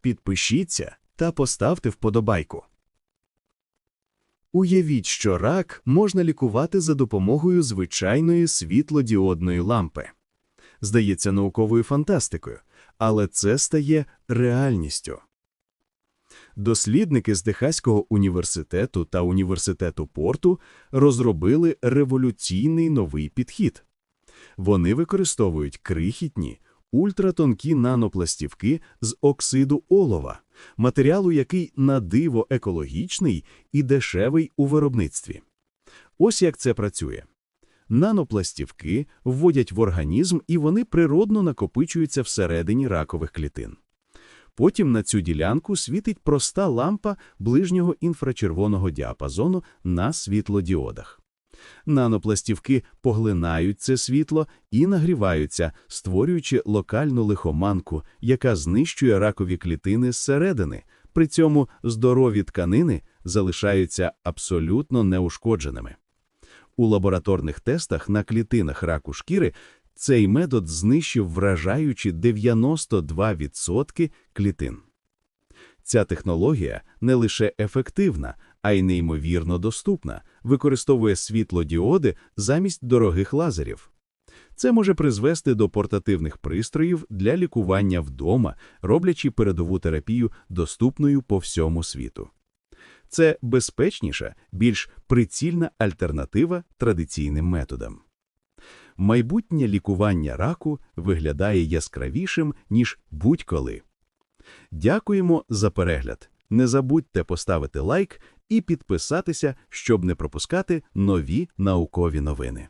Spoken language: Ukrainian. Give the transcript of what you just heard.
підпишіться та поставте вподобайку. Уявіть, що рак можна лікувати за допомогою звичайної світлодіодної лампи. Здається науковою фантастикою, але це стає реальністю. Дослідники з Техаського університету та університету Порту розробили революційний новий підхід. Вони використовують крихітні, ультратонкі нанопластівки з оксиду олова, матеріалу, який на диво екологічний і дешевий у виробництві. Ось як це працює. Нанопластівки вводять в організм і вони природно накопичуються всередині ракових клітин. Потім на цю ділянку світить проста лампа ближнього інфрачервоного діапазону на світлодіодах. Нанопластівки поглинають це світло і нагріваються, створюючи локальну лихоманку, яка знищує ракові клітини зсередини. При цьому здорові тканини залишаються абсолютно неушкодженими. У лабораторних тестах на клітинах раку шкіри цей метод знищив вражаючі 92% клітин. Ця технологія не лише ефективна, а й неймовірно доступна, використовує світлодіоди замість дорогих лазерів. Це може призвести до портативних пристроїв для лікування вдома, роблячи передову терапію доступною по всьому світу. Це безпечніша, більш прицільна альтернатива традиційним методам. Майбутнє лікування раку виглядає яскравішим, ніж будь-коли. Дякуємо за перегляд. Не забудьте поставити лайк і підписатися, щоб не пропускати нові наукові новини.